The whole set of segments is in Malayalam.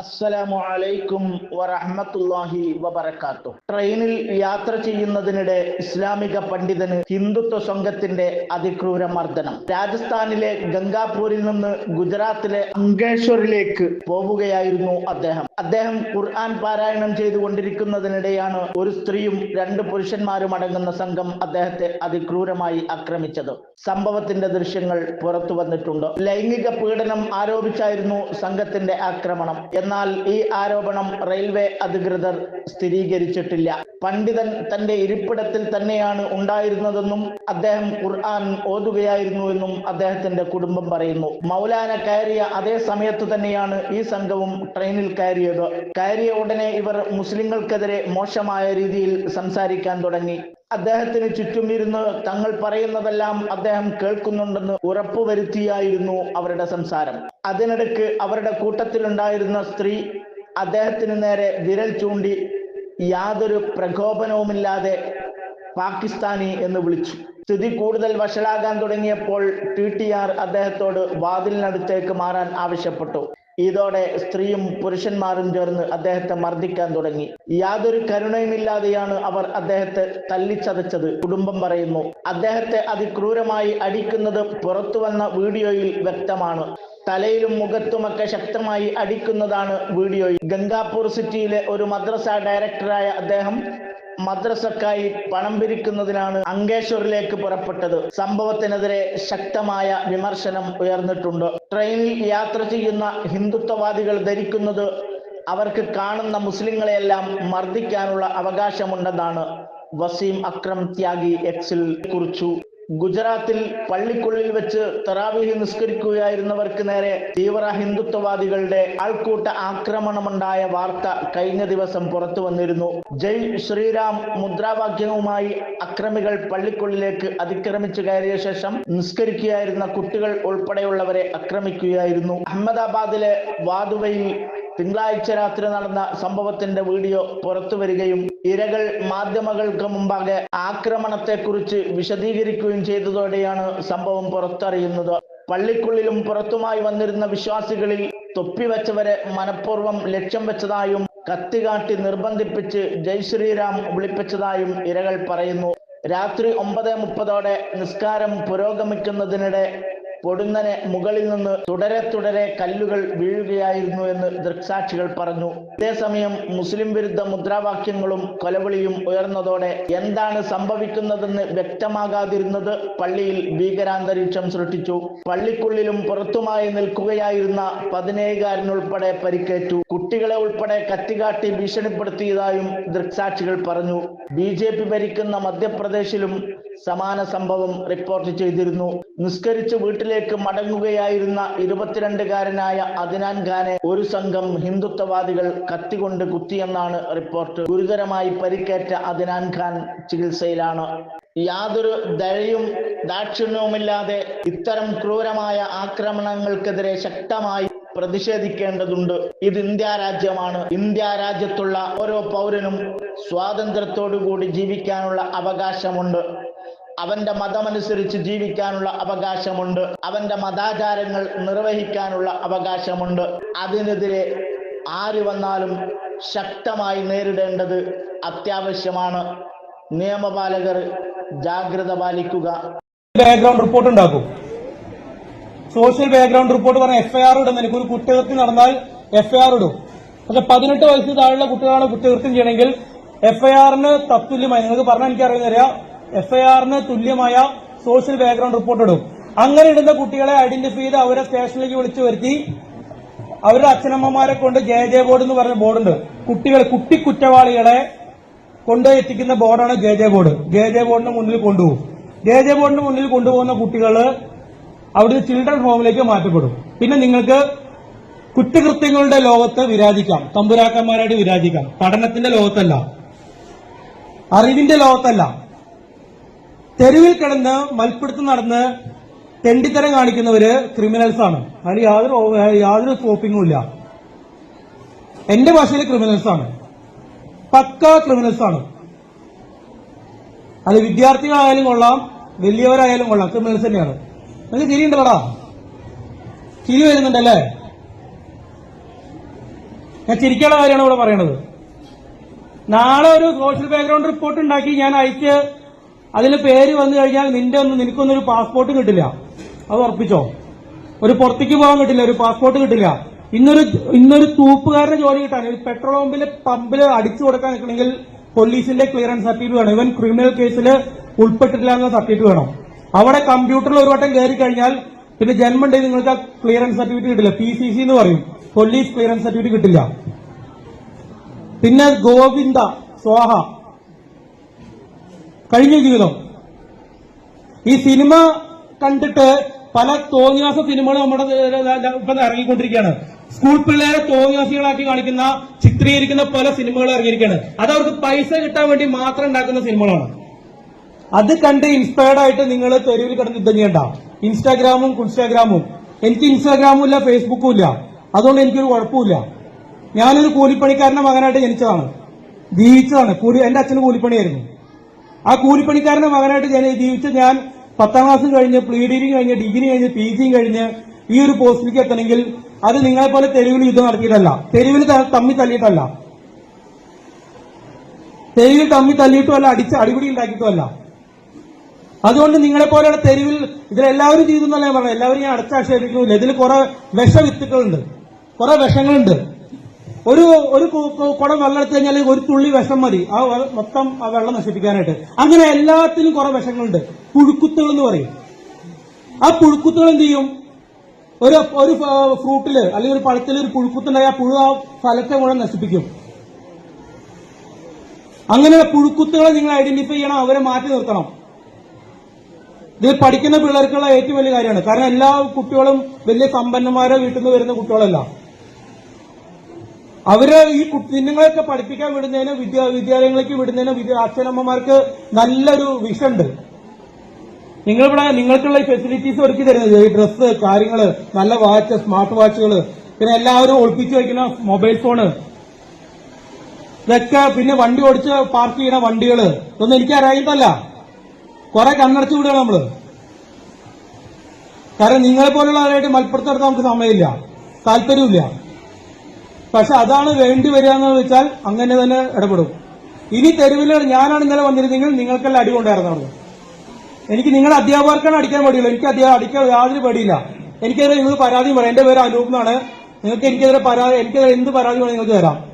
അസ്സലാമു അലൈക്കും വറഹ്മത്തുള്ളാഹി വബറകാത്തു. ട്രെയിനിൽ യാത്ര ചെയ്യുന്നതിനിടെ ഇസ്ലാമിക പണ്ഡിതന് ഹിന്ദുത്വ സംഘത്തിന്റെ അതിക്രൂര മർദ്ദനം. രാജസ്ഥാനിലെ ഗംഗാപൂരിൽ നിന്ന് ഗുജറാത്തിലെ അങ്കേശ്വറിലേക്ക് പോവുകയായിരുന്നു അദ്ദേഹം. അദ്ദേഹം ഖുർആൻ പാരായണം ചെയ്തുകൊണ്ടിരിക്കുന്നതിനിടെയാണ് ഒരു സ്ത്രീയും രണ്ട് പുരുഷന്മാരും അടങ്ങുന്ന സംഘം അദ്ദേഹത്തെ അതിക്രൂരമായി ആക്രമിച്ചത്. സംഭവത്തിന്റെ ദൃശ്യങ്ങൾ പുറത്തു വന്നിട്ടുണ്ട്. ലൈംഗിക പീഡനം ആരോപിച്ചായിരുന്നു സംഘത്തിന്റെ ആക്രമണം. എന്നാൽ ഈ ആരോപണം റെയിൽവേ അധികൃതർ സ്ഥിരീകരിച്ചിട്ടില്ല. പണ്ഡിതൻ തന്റെ ഇരിപ്പിടത്തിൽ തന്നെയാണ് ഉണ്ടായിരുന്നതെന്നും അദ്ദേഹം ഖുർആൻ ഓതുകയായിരുന്നുവെന്നും അദ്ദേഹത്തിന്റെ കുടുംബം പറയുന്നു. മൗലാന കയറിയ അതേ സമയത്ത് തന്നെയാണ് ഈ സംഘവും ട്രെയിനിൽ കയറിയത്. കയറിയ ഉടനെ ഇവർ മുസ്ലിങ്ങൾക്കെതിരെ മോശമായ രീതിയിൽ സംസാരിക്കാൻ തുടങ്ങി. അദ്ദേഹത്തിന് ചുറ്റും ഇരുന്ന് തങ്ങൾ പറയുന്നതെല്ലാം അദ്ദേഹം കേൾക്കുന്നുണ്ടെന്ന് ഉറപ്പുവരുത്തിയായിരുന്നു അവരുടെ സംസാരം. അതിനിടയ്ക്ക് അവരുടെ കൂട്ടത്തിലുണ്ടായിരുന്ന സ്ത്രീ അദ്ദേഹത്തിന് നേരെ വിരൽ ചൂണ്ടി യാതൊരു പ്രകോപനവുമില്ലാതെ പാകിസ്ഥാനി എന്ന് വിളിച്ചു. സ്ഥിതി കൂടുതൽ വഷളാകാൻ തുടങ്ങിയപ്പോൾ ടി ടി ആർ അദ്ദേഹത്തോട് വാതിലിനടുത്തേക്ക് മാറാൻ ആവശ്യപ്പെട്ടു. ഇതോടെ സ്ത്രീയും പുരുഷന്മാരും ചേർന്ന് അദ്ദേഹത്തെ മർദ്ദിക്കാൻ തുടങ്ങി. യാതൊരു കരുണയുമില്ലാതെയാണ് അവർ അദ്ദേഹത്തെ തല്ലിച്ചതച്ചത്. കുടുംബം പറയുന്നു അദ്ദേഹത്തെ അതിക്രൂരമായി അടിക്കുന്നത് പുറത്തു വന്ന വീഡിയോയിൽ വ്യക്തമാണ്. തലയിലും മുഖത്തുമൊക്കെ ശക്തമായി അടിക്കുന്നതാണ് വീഡിയോയിൽ ഗംഗാപൂർ സിറ്റിയിലെ ഒരു മദ്രസ ഡയറക്ടറായ അദ്ദേഹം മദ്രസക്കായി പണം പിരിക്കുന്നതിനാണ് അങ്കേശ്വറിലേക്ക് പുറപ്പെട്ടത്. സംഭവത്തിനെതിരെ ശക്തമായ വിമർശനം ഉയർന്നിട്ടുണ്ട്. ട്രെയിനിൽ യാത്ര ചെയ്യുന്ന ഹിന്ദുത്വവാദികൾ ധരിക്കുന്നത് അവർക്ക് കാണുന്ന മുസ്ലിങ്ങളെയെല്ലാം മർദ്ദിക്കാനുള്ള അവകാശമുണ്ടെന്നാണ് വസീം അക്രം ത്യാഗി എക്സിൽ കുറിച്ചു. ഗുജറാത്തിൽ പള്ളിക്കുള്ളിൽ വെച്ച് തറാവീഹ് നിസ്കരിക്കുകയായിരുന്നവർക്ക് നേരെ തീവ്ര ഹിന്ദുത്വവാദികളുടെ ആൾക്കൂട്ട ആക്രമണമുണ്ടായ വാർത്ത കഴിഞ്ഞ ദിവസം പുറത്തു വന്നിരുന്നു. ജയ് ശ്രീരാം മുദ്രാവാക്യവുമായി അക്രമികൾ പള്ളിക്കുള്ളിലേക്ക് അതിക്രമിച്ചു കയറിയ ശേഷം നിസ്കരിക്കുകയായിരുന്ന കുട്ടികൾ ഉൾപ്പെടെയുള്ളവരെ ആക്രമിക്കുകയായിരുന്നു. അഹമ്മദാബാദിലെ വാതുവയിൽ തിങ്കളാഴ്ച രാത്രി നടന്ന സംഭവത്തിന്റെ വീഡിയോ പുറത്തു വരികയും ഇരകൾ മാധ്യമങ്ങൾക്ക് മുമ്പാകെ ആക്രമണത്തെക്കുറിച്ച് വിശദീകരിക്കുകയും ചെയ്തതോടെയാണ് സംഭവം പുറത്തറിയുന്നത്. പള്ളിക്കുള്ളിലും പുറത്തുമായി വന്നിരുന്ന വിശ്വാസികളിൽ തൊപ്പിവെച്ചവരെ മനഃപൂർവം ലക്ഷ്യം വെച്ചതായും കത്തി കാട്ടി നിർബന്ധിപ്പിച്ച് ജയ് ശ്രീരാം വിളിപ്പിച്ചതായും ഇരകൾ പറയുന്നു. രാത്രി ഒമ്പത് മുപ്പതോടെ നിസ്കാരം പുരോഗമിക്കുന്നതിനിടെ പൊടുന്നനെ മുകളിൽ നിന്ന് തുടരെ തുടരെ കല്ലുകൾ വീഴുകയായിരുന്നു എന്ന് ദൃക്സാക്ഷികൾ പറഞ്ഞു. അതേസമയം മുസ്ലിം വിരുദ്ധ മുദ്രാവാക്യങ്ങളും കൊലവിളിയും ഉയർന്നതോടെ എന്താണ് സംഭവിക്കുന്നതെന്ന് വ്യക്തമാകാതിരുന്നത് പള്ളിയിൽ ഭീകരാന്തരീക്ഷം സൃഷ്ടിച്ചു. പള്ളിക്കുള്ളിലും പുറത്തുമായി നിൽക്കുകയായിരുന്ന പതിനേഴുകാരനുൾപ്പെടെ പരിക്കേറ്റു. കുട്ടികളെ ഉൾപ്പെടെ കത്തികാട്ടി ഭീഷണിപ്പെടുത്തിയതായും ദൃക്സാക്ഷികൾ പറഞ്ഞു. ബി ജെ പി ഭരിക്കുന്ന മധ്യപ്രദേശിലും സമാന സംഭവം റിപ്പോർട്ട് ചെയ്തിരുന്നു. നിസ്കരിച്ച് വീട്ടിലേക്ക് മടങ്ങുകയായിരുന്ന ഇരുപത്തിരണ്ടുകാരനായ അദിനാൻ ഖാനെ ഒരു സംഘം ഹിന്ദുത്വവാദികൾ കത്തികൊണ്ട് കുത്തിയെന്നാണ് റിപ്പോർട്ട് ഗുരുതരമായി പരിക്കേറ്റ അദിനാൻ ഖാൻ ചികിത്സയിലാണ്. യാതൊരു ദയയും ദാക്ഷിണ്യവുമില്ലാതെ ഇത്തരം ക്രൂരമായ ആക്രമണങ്ങൾക്കെതിരെ ശക്തമായി പ്രതിഷേധിക്കേണ്ടതുണ്ട്. ഇത് ഇന്ത്യ രാജ്യമാണ്. ഇന്ത്യ രാജ്യത്തുള്ള ഓരോ പൗരനും സ്വാതന്ത്ര്യത്തോടുകൂടി ജീവിക്കാനുള്ള അവകാശമുണ്ട്. അവന്റെ മതമനുസരിച്ച് ജീവിക്കാനുള്ള അവകാശമുണ്ട്. അവന്റെ മതാചാരങ്ങൾ നിർവഹിക്കാനുള്ള അവകാശമുണ്ട്. അതിനെതിരെ ആര് വന്നാലും ശക്തമായി നേരിടേണ്ടത് അത്യാവശ്യമാണ്. നിയമപാലകർ ജാഗ്രത പാലിക്കുക. ബാക്ക്ഗ്രൗണ്ട് റിപ്പോർട്ട് ഉണ്ടാക്കും. സോഷ്യൽ ബാക്ക്ഗ്രൗണ്ട് റിപ്പോർട്ട് പറഞ്ഞ എഫ്ഐആർ ഇടും. എനിക്ക് ഒരു കുറ്റകൃത്യം നടന്നാൽ എഫ്ഐആർ ഇടും. പക്ഷെ പതിനെട്ട് വയസ്സിൽ താഴെയുള്ള കുട്ടികളാണ് കുറ്റകൃത്യം ചെയ്യണമെങ്കിൽ എഫ്ഐആറിന് തത്തുല്യമായി നിങ്ങൾക്ക് പറഞ്ഞാൽ എനിക്കറിയുന്നില്ല എഫ്ഐആറിന് തുല്യമായ സോഷ്യൽ ബാക്ക്ഗ്രൗണ്ട് റിപ്പോർട്ട് ഇടും. അങ്ങനെ ഇടുന്ന കുട്ടികളെ ഐഡന്റിഫൈ ചെയ്ത് അവരെ സ്റ്റേഷനിലേക്ക് വിളിച്ചു വരുത്തി. അവരുടെ അച്ഛനമ്മമാരെ കൊണ്ട് ജെ ജെ ബോർഡ് എന്ന് പറഞ്ഞ ബോർഡുണ്ട് കുട്ടികൾ കുട്ടി കുറ്റവാളികളെ കൊണ്ടുപോയി എത്തിക്കുന്ന ബോർഡാണ് J J board J J ബോർഡിന് മുന്നിൽ കൊണ്ടുപോകും. ജെ ജെ ബോർഡിന് മുന്നിൽ കൊണ്ടുപോകുന്ന കുട്ടികൾ അവിടുത്തെ ചിൽഡ്രൻ ഹോമിലേക്ക് മാറ്റപ്പെടും. പിന്നെ നിങ്ങൾക്ക് കുറ്റകൃത്യങ്ങളുടെ ലോകത്ത് വിരാജിക്കാം. തമ്പുരാക്കന്മാരായിട്ട് വിരാജിക്കാം. പഠനത്തിന്റെ ലോകത്തല്ല. അറിവിന്റെ ലോകത്തല്ല. തെരുവിൽ കിടന്ന് മൽപ്പിടുത്തം നടന്ന് തെണ്ടിത്തരം കാണിക്കുന്നവര് ക്രിമിനൽസ് ആണ്. അതിൽ യാതൊരു യാതൊരു സ്കോപ്പിങ്ങും ഇല്ല. എന്റെ ഭാഷയിൽ ക്രിമിനൽസ് ആണ്. പക്ക ക്രിമിനൽസ് ആണ്. അത് വിദ്യാർത്ഥികളായാലും കൊള്ളാം വലിയവരായാലും കൊള്ളാം ക്രിമിനൽസ് തന്നെയാണ്. നിങ്ങൾക്ക് ചിരിയുണ്ടല്ലോടാ ചിരി വരുന്നുണ്ടല്ലേ? ഞാൻ ചിരിക്കാനുള്ള കാര്യമാണ് ഇവിടെ പറയണത്. നാളെ ഒരു സോഷ്യൽ ബാക്ക്ഗ്രൗണ്ട് റിപ്പോർട്ട് ഉണ്ടാക്കി ഞാൻ അയച്ച് അതിൽ പേര് വന്നു കഴിഞ്ഞാൽ നിന്റെ ഒന്നും നിനക്കൊന്നും പാസ്പോർട്ട് കിട്ടില്ല. അത് ഉറപ്പിച്ചോ? ഒരു പുറത്തേക്ക് പോകാൻ കിട്ടില്ല ഒരു പാസ്പോർട്ട് കിട്ടില്ല. ഇന്നൊരു ഇന്നൊരു തൂപ്പുകാരന്റെ ജോലി കിട്ടാൻ ഒരു പെട്രോൾ പമ്പിൽ പമ്പിൽ അടിച്ചു കൊടുക്കാൻ നിൽക്കണമെങ്കിൽ പോലീസിന്റെ ക്ലിയറൻസ് സർട്ടിഫിക്കറ്റ് വേണം. ഇവൻ ക്രിമിനൽ കേസിൽ ഉൾപ്പെട്ടിട്ടില്ല എന്ന സർട്ടിഫിക്കറ്റ് വേണം. അവിടെ കമ്പ്യൂട്ടറിൽ ഒരു വട്ടം കയറി കഴിഞ്ഞാൽ പിന്നെ ജന്മമുണ്ടെങ്കിൽ നിങ്ങൾക്ക് ആ ക്ലിയറൻസ് സർട്ടിഫിക്കറ്റ് കിട്ടില്ല. പി സി സി എന്ന് പറയും. പോലീസ് ക്ലിയറൻസ് സർട്ടിഫിക്കറ്റ് കിട്ടില്ല. പിന്നെ ഗോവിന്ദ സ്വാഹ. കഴിഞ്ഞ ജീവിതം. ഈ സിനിമ കണ്ടിട്ട് പല തോന്നിയാസ സിനിമകളും നമ്മുടെ ഇപ്പൊ ഇറങ്ങിക്കൊണ്ടിരിക്കുകയാണ്. സ്കൂൾ പിള്ളേരെ തോന്നിയാസികളാക്കി കാണിക്കുന്ന ചിത്രീകരിക്കുന്ന പല സിനിമകൾ ഇറങ്ങിയിരിക്കുകയാണ്. അത് അവർക്ക് പൈസ കിട്ടാൻ വേണ്ടി മാത്രം ഉണ്ടാക്കുന്ന സിനിമകളാണ്. അത് കണ്ട് ഇൻസ്പയർഡ് ആയിട്ട് നിങ്ങൾ തെരുവിൽ കിടന്ന് യുദ്ധം ചെയ്യണ്ട. ഇൻസ്റ്റാഗ്രാമും ഇൻസ്റ്റാഗ്രാമും എനിക്ക് ഇൻസ്റ്റാഗ്രാമും ഇല്ല ഫേസ്ബുക്കും ഇല്ല. അതുകൊണ്ട് എനിക്കൊരു കുഴപ്പമില്ല ഞാനൊരു കൂലിപ്പണിക്കാരന്റെ മകനായിട്ട് ജനിച്ചതാണ്. ജീവിച്ചതാണ്. എന്റെ അച്ഛന് കൂലിപ്പണിയായിരുന്നു. ആ കൂലിപ്പണിക്കാരന്റെ മകനായിട്ട് ഞാൻ ജീവിച്ച ഞാൻ പത്താം ക്ലാസ് കഴിഞ്ഞ് പ്രീ ഡിഗ്രി കഴിഞ്ഞ് ഡിഗ്രി കഴിഞ്ഞ് പി ജിയും കഴിഞ്ഞ് ഈ ഒരു പോസ്റ്റിലേക്ക് എത്തണമെങ്കിൽ അത് നിങ്ങളെ പോലെ തെരുവിൽ യുദ്ധം നടത്തിയിട്ടല്ല. തെരുവിൽ തമ്മി തല്ലിയിട്ടല്ല തെരുവിൽ തമ്മി തല്ലിയിട്ടുമല്ല അടിച്ച് അടിപിടി ഉണ്ടാക്കിയിട്ടുമല്ല. അതുകൊണ്ട് നിങ്ങളെ പോലെയുള്ള തെരുവിൽ ഇതിലെല്ലാവരും ചെയ്തു എന്നല്ല ഞാൻ പറഞ്ഞത്. എല്ലാവരും ഞാൻ അടച്ചാക്ഷേപിക്കുന്നില്ല. ഇതിൽ കുറെ വിഷവിത്തുക്കളുണ്ട് കുറെ വിഷങ്ങളുണ്ട്. ഒരു ഒരു കുടം വെള്ളം എടുത്തു കഴിഞ്ഞാൽ ഒരു തുള്ളി വിഷം മതി. ആ മൊത്തം ആ വെള്ളം നശിപ്പിക്കാനായിട്ട്. അങ്ങനെ എല്ലാത്തിനും കുറെ വിഷങ്ങളുണ്ട്. പുഴുക്കുത്തുകൾ എന്ന് പറയും. ആ പുഴുക്കുത്തുകൾ എന്ത് ചെയ്യും? ഒരു ഒരു ഫ്രൂട്ടിൽ അല്ലെങ്കിൽ ഒരു പഴത്തിൽ ഒരു പുഴുക്കുത്തുണ്ടായി ആ പുഴു ആ ഫലത്തെ മുഴുവൻ നശിപ്പിക്കും. അങ്ങനെ പുഴുക്കുത്തുകളെ നിങ്ങൾ ഐഡന്റിഫൈ ചെയ്യണം. അവരെ മാറ്റി നിർത്തണം. ഇത് പഠിക്കുന്ന പിള്ളേർക്കുള്ള ഏറ്റവും വലിയ കാര്യമാണ്. കാരണം എല്ലാ കുട്ടികളും വലിയ സമ്പന്നന്മാരെ വീട്ടിൽ നിന്ന് വരുന്ന കുട്ടികളല്ല. അവർ ഈ കുഞ്ഞുങ്ങളെയൊക്കെ പഠിപ്പിക്കാൻ വിടുന്നതിന് വിദ്യാ വിദ്യാലയങ്ങളിലേക്ക് വിടുന്നതിന് അച്ഛനമ്മമാർക്ക് നല്ലൊരു വിഷുണ്ട് നിങ്ങളിവിടെ നിങ്ങൾക്കുള്ള ഫെസിലിറ്റീസ് ഒരുക്കി തരുന്നത് ഈ ഡ്രസ്സ് കാര്യങ്ങൾ നല്ല വാച്ച് സ്മാർട്ട് വാച്ചുകൾ പിന്നെ എല്ലാവരും ഒളിപ്പിച്ചു വയ്ക്കുന്ന മൊബൈൽ ഫോണ് ഇതൊക്കെ പിന്നെ വണ്ടി ഓടിച്ച് പാർക്ക് ചെയ്യുന്ന വണ്ടികൾ ഇതൊന്നും എനിക്ക് അറിയാത്തല്ല കുറെ കണ്ണടച്ചു വിടുകയാണ് നമ്മൾ. കാരണം നിങ്ങളെ പോലുള്ളവരായിട്ട് മലപ്പുറത്തെടുത്ത് നമുക്ക് സമയമില്ല. താല്പര്യമില്ല പക്ഷെ അതാണ് വേണ്ടി വരിക എന്ന് വെച്ചാൽ അങ്ങനെ തന്നെ ഇടപെടും. ഇനി തെരുവിൽ ഞാനാണ് ഇന്നലെ വന്നിരുന്നെങ്കിൽ നിങ്ങൾക്കെല്ലാം അടി കൊണ്ടായിരുന്നു എനിക്ക് നിങ്ങളെ അധ്യാപകർക്കാണ് അടിക്കാൻ പേടിയുള്ളൂ. എനിക്ക് അടിക്കാൻ യാതൊരു പേടിയില്ല. എനിക്കെതിരെ നിങ്ങൾ പരാതിയും പറയാം എന്റെ പേര് അനൂപ് എന്നാണ്. നിങ്ങൾക്ക് എനിക്കെതിരെ പരാതി എനിക്കെതിരെ എന്ത് പരാതി വേണം നിങ്ങൾക്ക് തരാം.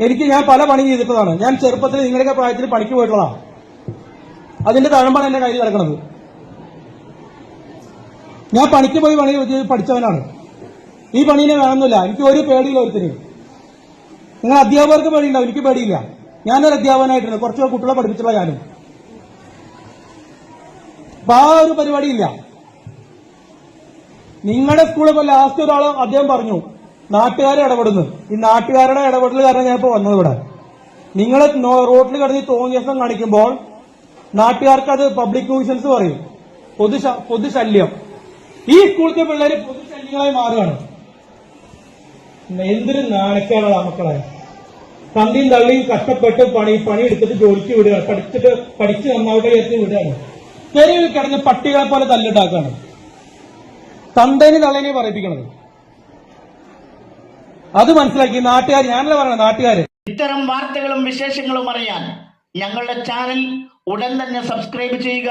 എനിക്ക് ഞാൻ പല പണി ചെയ്തിട്ടതാണ്. ഞാൻ ചെറുപ്പത്തിൽ നിങ്ങളുടെയൊക്കെ പ്രായത്തിൽ പണിക്ക് പോയിട്ടുള്ളതാണ്. അതിന്റെ തഴമ്പാണ് എന്റെ കയ്യിൽ കിടക്കുന്നത്. ഞാൻ പണിക്ക് പോയി പണി പഠിച്ചവനാണ്. ഈ പണീനെ വേണമെന്നില്ല എനിക്ക് ഒരു പേടിയില്ല ഒരുത്തിന്. നിങ്ങൾ അധ്യാപകർക്ക് പേടിയുണ്ടാവും എനിക്ക് പേടിയില്ല. ഞാനൊരു അധ്യാപകനായിട്ടുണ്ട്. കുറച്ച് കുട്ടികളെ പഠിപ്പിച്ചുള്ള ഞാനും. അപ്പൊ ആ ഒരു പരിപാടിയില്ല. നിങ്ങളുടെ സ്കൂളിൽ ഇപ്പൊ ലാസ്റ്റ് ഒരാൾ അദ്ദേഹം പറഞ്ഞു നാട്ടുകാരെ ഇടപെടുന്നു. ഈ നാട്ടുകാരുടെ ഇടപെടൽ കാരണം ഞാൻ ഇപ്പൊ വന്നത് ഇവിടെ. നിങ്ങൾ റോഡിൽ കിടന്ന് തോന്നിയസം കാണിക്കുമ്പോൾ നാട്ടുകാർക്ക് അത് പബ്ലിക് ന്യൂസൻസ് പറയും. പൊതു പൊതുശല്യം. ഈ സ്കൂളിലെ പിള്ളേര് പൊതുശല്യങ്ങളായി മാറുകയാണ്. എന്തൊരു നാണക്കേടാ മക്കളെ. തന്തിയും തള്ളിയും കഷ്ടപ്പെട്ട് പണി പണിയെടുത്തിട്ട് ജോലിക്ക് വിടുകയാണ് പഠിച്ചിട്ട് പഠിച്ച് നന്നാവട്ടെ എത്തി വിടുകയാണ്. തെരുവിൽ കിടന്ന് പട്ടികളെ പോലെ തല്ലുണ്ടാക്കുകയാണ് തന്തേനെ തള്ളേനെ പറയിപ്പിക്കണത്. അത് മനസ്സിലാക്കി നാട്ടുകാർ ഞാനല്ല പറയണത് നാട്ടുകാര്. ഇത്തരം വാർത്തകളും വിശേഷങ്ങളും അറിയാൻ ഞങ്ങളുടെ ചാനൽ ഉടൻ തന്നെ സബ്സ്ക്രൈബ് ചെയ്യുക.